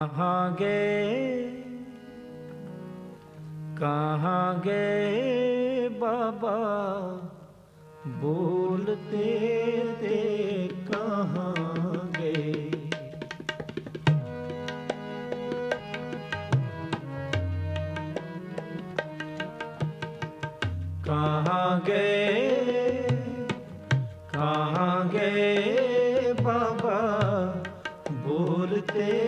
ਕਹਾਂਗੇ ਕਹਾਂਗੇ ਬਾਬਾ ਬੋਲਤੇ ਤੇ ਕਹਾਂਗੇ। ਕਹਾਂਗੇ ਕਹਾਂਗੇ ਬਾਬਾ ਬੋਲਤੇ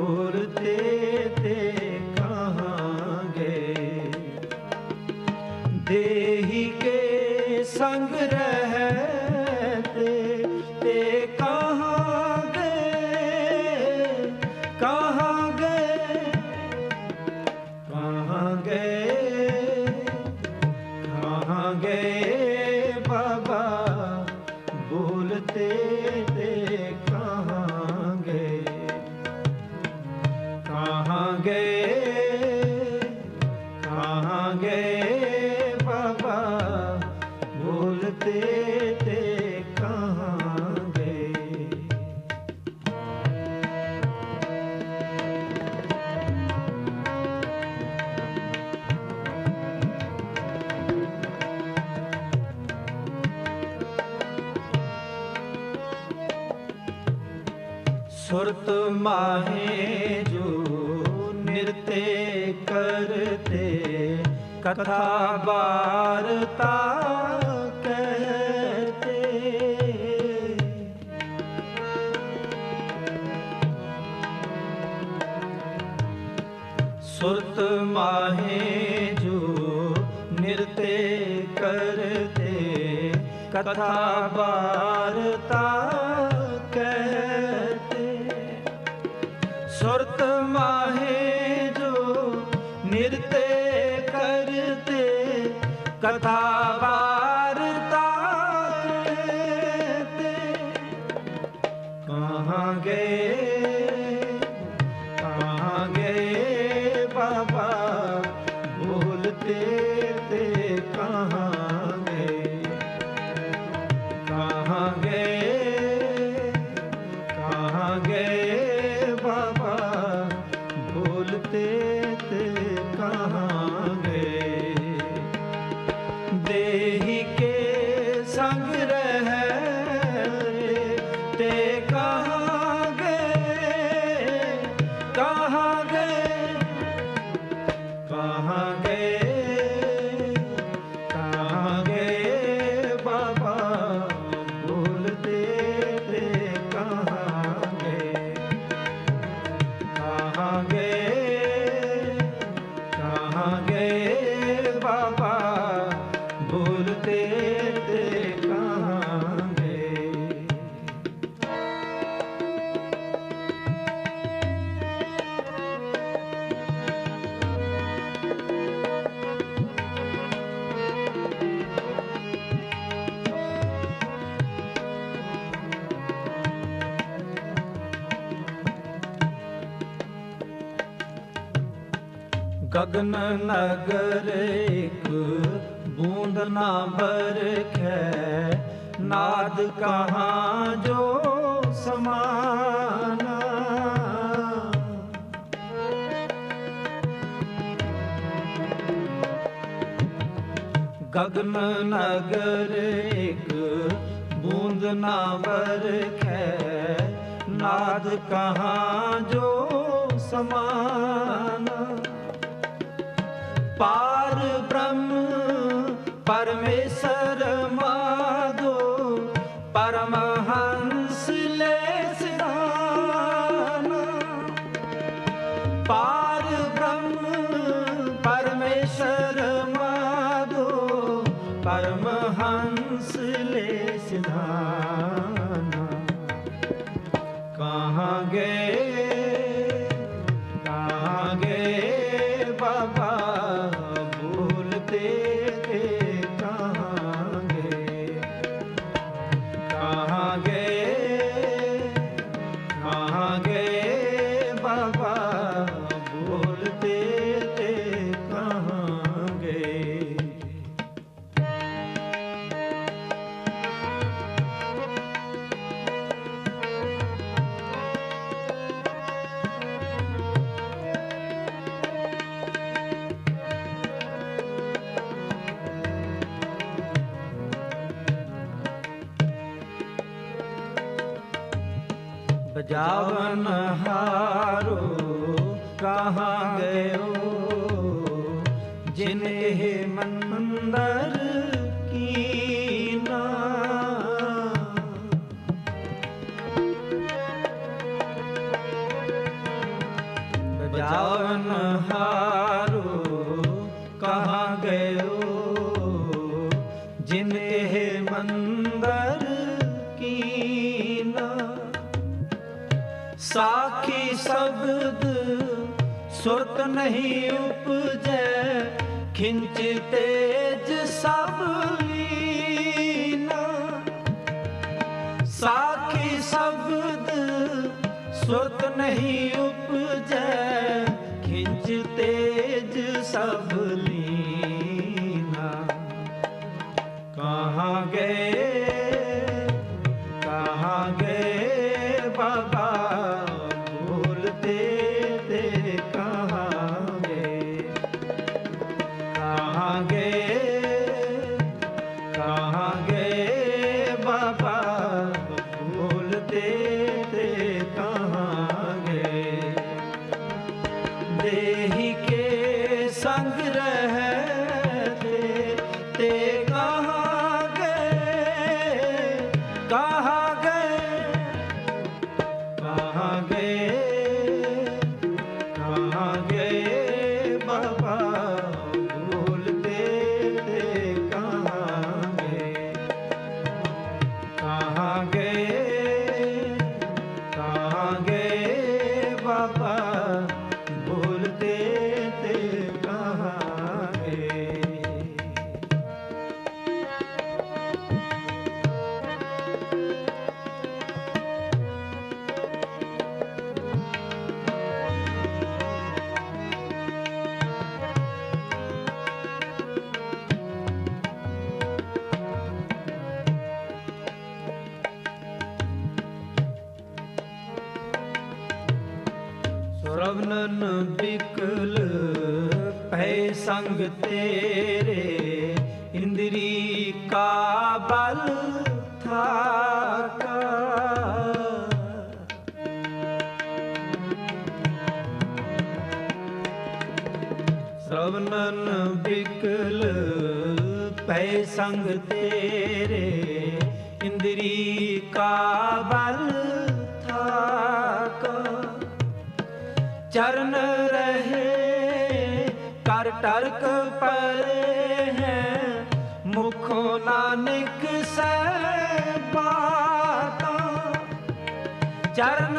ਮੋਰ ਤੇ ਸੁਰਤ ਮਾਹੇ ਜੋ ਨਿਰਤੇ ਕਰਤੇ, ਕਥਾ ਬਾਰਤਾ ਸੁਰਤ ਮਾਹੇ ਜੋ ਨਿਰਤੇ ਕਰਤੇ, ਕਥਾ ਬਾਰਤਾ ਕਹਿ ਸੁਰਤ ਮਾਹੇ ਜੋ ਨਿਰਤੇ ਕਰਤੇ ਕਥਾ ਗਗਨ ਨਗਰ ਇੱਕ ਬੂੰਦ ਨਾ ਬਰਖੈ। ਨਾਦ ਕਹਾ ਜੋ ਸਮਾਨਾ। ਗਗਨ ਨਗਰ ਇੱਕ ਬੂੰਦ ਨਾ ਬਰਖੈ। ਨਾਦ ਕਹਾ ਜੋ ਸਮਾਨਾ। ਪਾਰ ਬ੍ਰਹਮ ਪਰਮੇਸ਼ਰ ਮਾਧੋ ਪਰਮਹੰਸ ਲੈ ਸਿਧਾਨਾ। ਪਾਰ ਬਜਾਵਨ ਹਾਰੋ ਕਹਾਂ ਗਇਓ ਜਿਨ ਇਹ ਮੰਦਰ ਸਾਖੀ ਸ਼ਬਦ ਸੁਰਤ ਨਹੀਂ ਉਪਜੈ, ਖਿੰਚ ਤੇਜ ਸਭ ਲੀਨਾ। ਸਾਖੀ ਸ਼ਬਦ ਸੁਰਤ ਨਹੀਂ ਉਪਜੈ, ਖਿੰਚ ਤੇਜ ਸਭ ਲੀਨਾ। ਕਹਾਂ ਗਏ え ਸੰਗ ਤੇਰੇ ਇੰਦਰੀ ਕਾ ਬਲ ਥਾਕਾ। ਸਰਵਨਨ ਬਿਕਲ ਪੈ ਸੰਗ ਤੇਰੇ ਇੰਦਰੀ ਕਾ ਬਲ ਥਾਕਾ। ਚਰਨ ਰਹੇ ਕਰ ਟਰਕ ਪਰੇ ਹੈ। ਮੁਖੋ ਨਾਨਕ ਸੈ ਬਾਤਾਂ ਚਰਨ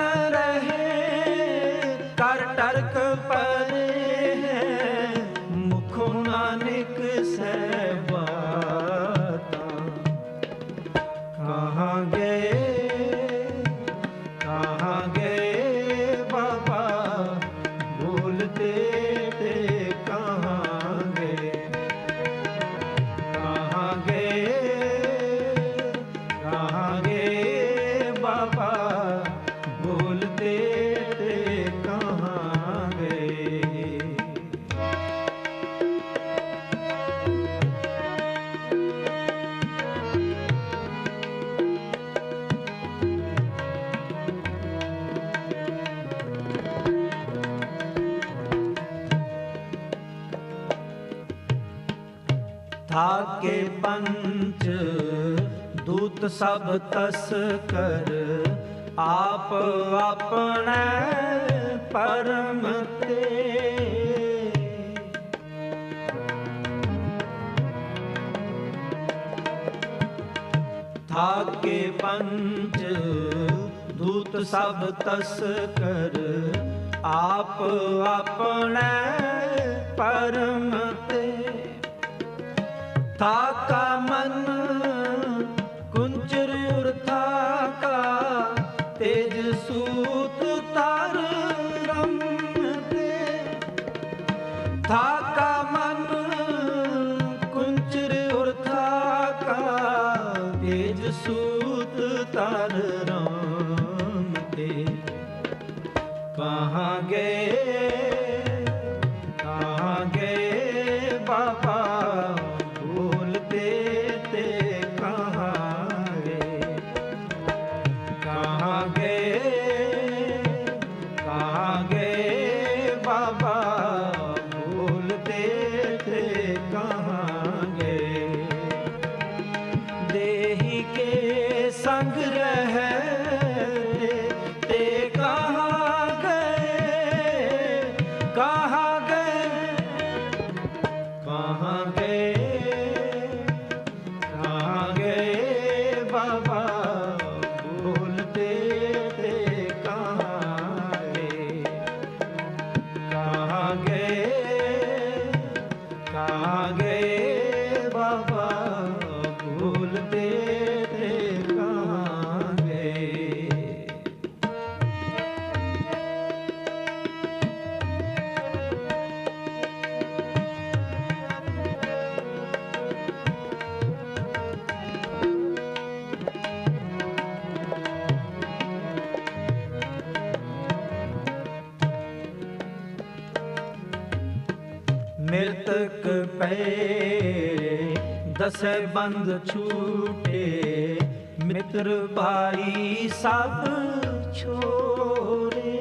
ਥਾਕੇ ਪੰਚ ਦੂਤ ਸਭ ਤਸ ਕਰ ਆਪ ਆਪਣੇ ਪਰਮ ਤੇ ਥਾਕੇ ਪੰਚ ਦੂਤ ਸਭ ਤਸ ਕਰ ਆਪ ਆਪਣੇ ਪਰਮ ਤੇ ਥਾਕਾ ਮਨ ਕੁੰਚਰ ਉਰਥਾ ਥਾਕਾ ਤੇਜ ਸੂਤ ਤਰ ਰਮ ਤੇ ਥਾਕਾ ਮਨ ਕੁੰਚਰ ਉਰਥਾ ਕਾ ਤੇਜ ਸੂਤ ਤਰ ਰਾਮ ਤੇ ਕਹਾਂ ਗਏ ਕਹਾਂ ਗਏ ਬਾਬਾ ਸੰਗ ਰਹਿ ਮਿਰਤਕ ਪਏ, ਦਸੈ ਬੰਦ ਛੂਟੇ। ਮਿੱਤਰ ਭਾਈ ਸਭ ਛੋਰੇ।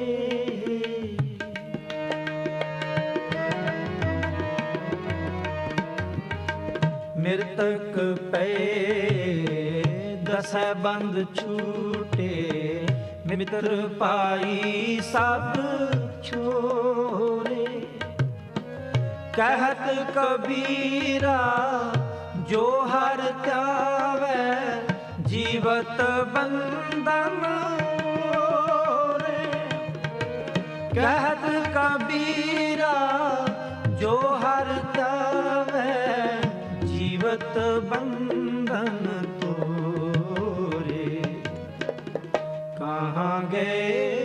ਮਿਰਤਕ ਪਏ, ਦਸੈ ਬੰਦ ਛੂਟੇ। ਮਿੱਤਰ ਪਾਈ ਸਭ ਛੋ ਕਹਿਤ ਕਬੀਰਾ, ਜੋ ਹਰ ਚਾਵੇ ਜੀਵਤ ਬੰਧਨ ਹੋਰੇ। ਕਹਿਤ ਕਬੀਰਾ, ਜੋ ਹਰ ਚਾਵੇ ਜੀਵਤ ਬੰਧਨ ਤੋਰੇ। ਕਹਾਂ ਗਏ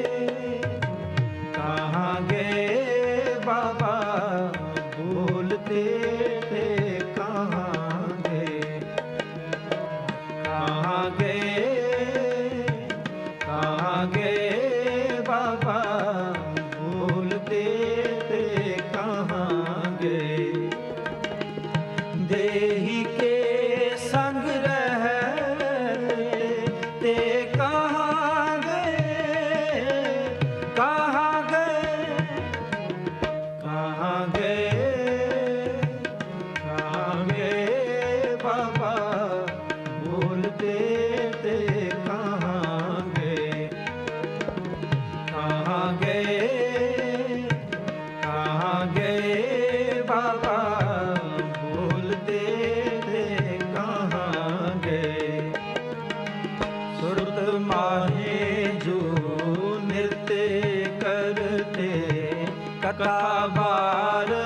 ਕਥਾ ਵਾਰਤਾ